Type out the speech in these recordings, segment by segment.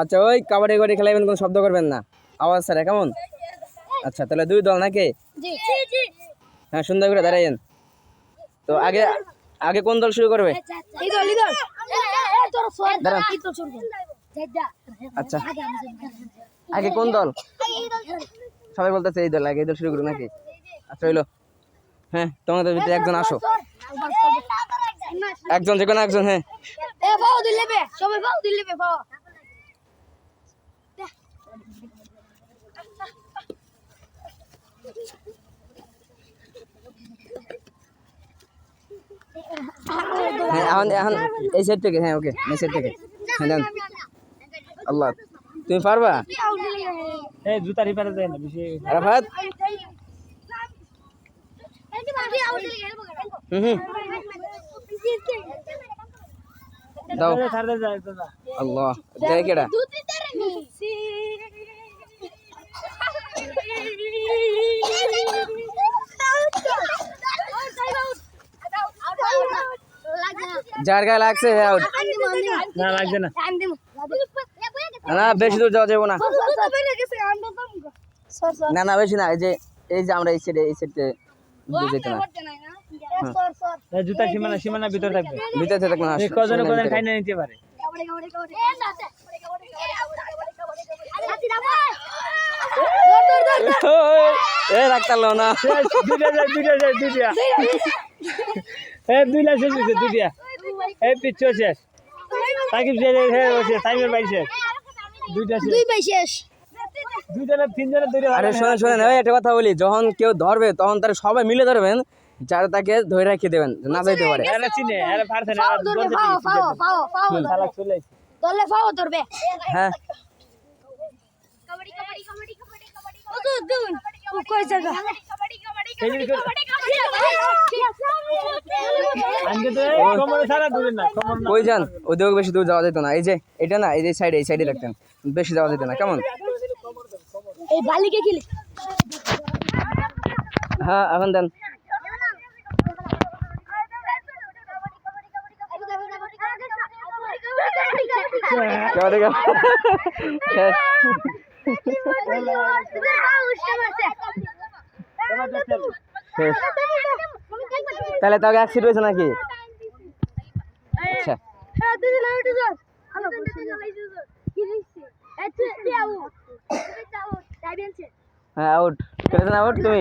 আচ্ছা ওই কাবাডি কাবাডি খেলাবেন কোনো শব্দ করবেন না। আওয়াজ স্যার কেমন? আচ্ছা তাহলে দুই দল নাকি? জি জি জি। হ্যাঁ সুন্দর করে দাঁড়াইন তো আগে আগে কোন দল শুরু করবে? আচ্ছা আগে কোন দল? সবাই বলতেছে এই দল আগে এই দল শুরু করুন নাকি? আচ্ছা হইল। হ্যাঁ তোমাদের ভিতরে একজন আসো। একজন যে কোনো একজন হ্যাঁ এ ফাও দিলে বে সবাই ফাও দিলে বে ফাও হ্যাঁ এখন এখন এই সাইড থেকে হ্যাঁ ওকে এই সাইড থেকে। হ্যাঁ আল্লাহ তুমি পারবা? এই জুতা রিপেয়ার দেয় না বেশি আরাফাত? হুম হুম। দাও। দে যায় আল্লাহ দেখে কেডা? যার গায়ে লাগছে হ্যাঁ না লাগবে না। না বেশি দূর যাওয়া যাব না। না না বেশি না এই যে এই যে আমরা এই সাইডে এই সাইডে যেতে না জুতা সীমানা সীমানা ভিতরে থাকবে। ভিতরে থাকবে না এই কজন খাই না নিতে পারে। এ রাখতালো না। শেষ, দুইটা দুইটা দুইটা। এই দুইটা শেষ হয়েছে দুইটা। এই পিচ্ছু শেষ সাকিব শেষ হ্যাঁ শেষ সাইমের বাড়ি শেষ দুইটা শেষ দুই ভাই শেষ দুইটা তিনজনের দুইটা আরে শোনেন শোনেন একটা কথা বলি যখন কেউ ধরবে তখন তারা সবাই মিলে ধরবেন যারা তাকে ধরে রাখিয়ে দেবেন না যাইতে পারে। চিনে পারছে না শালা চলে আইছে। ধরলে ধরবে। হ্যাঁ ও তো দুন ও কই জায়গা? সেদিন করে- আজকে তো কই যান? ওদিকে বেশি দূর যাওয়া যেত না। এই যে এটা না এই যে সাইডে এই সাইডে রাখতেন বেশি যাওয়া যেত না কেমন? এই বালিকে খেলি। হ্যাঁ এখন দেন। শেষ তাহলে তোকে অ্যাক্সিড হয়েছে নাকি? আচ্ছা। হ্যাঁ আউট খেলেছেন আউট তুমি?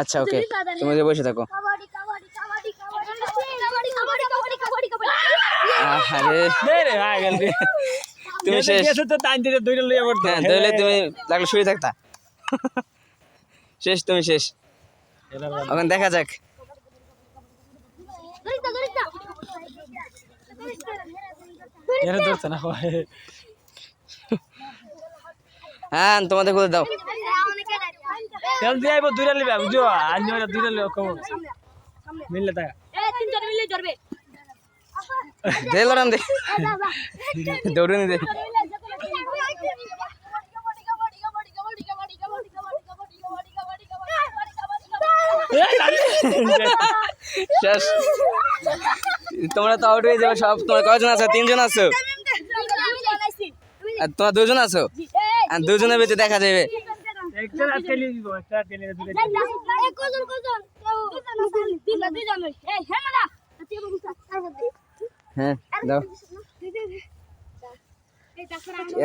আচ্ছা ওকে তুমি যে বসে থাকো। তুমি শেষ। তো টাইম দিতে দুইটা হ্যাঁ তাহলে তুমি থাকতা। শেষ, তুমি শেষ। এখন দেখা যাক। এরা ধরছে না হ্যাঁ তোমাদের কোথায় দাও। তেল দিয়ে আইবো দুইটা লিবা বুঝো? আজ ওরা দুইটা লিবা কম। মিললে টাকা। দে লড়ান দে। দৌড়ুনি দে। শেষ। তোমরা তো আউট হয়ে যাবে সব। তোমার কয়জন আছো? তিনজন আছো? আর তোমার দুজন আছো? আর দুজনের ভিতরে দেখা যাবে। হ্যাঁ দাও।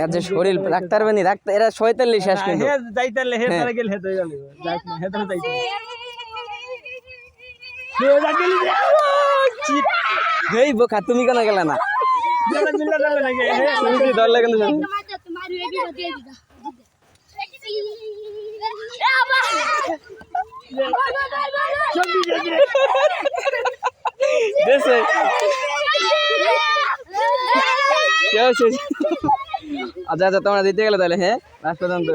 এর যে শরীর নি রাখতে এরা শয়তাল্লিশ শেষ কিন্তু। হে যাইতালে হে হ্যাঁ। হে তো বোকা তুমি কেন গেলে না তুমি কি দল না দেশে কেউ শেষ আচ্ছা আচ্ছা তোমরা দিতে গেলে তাহলে হ্যাঁ? পর্যন্ত।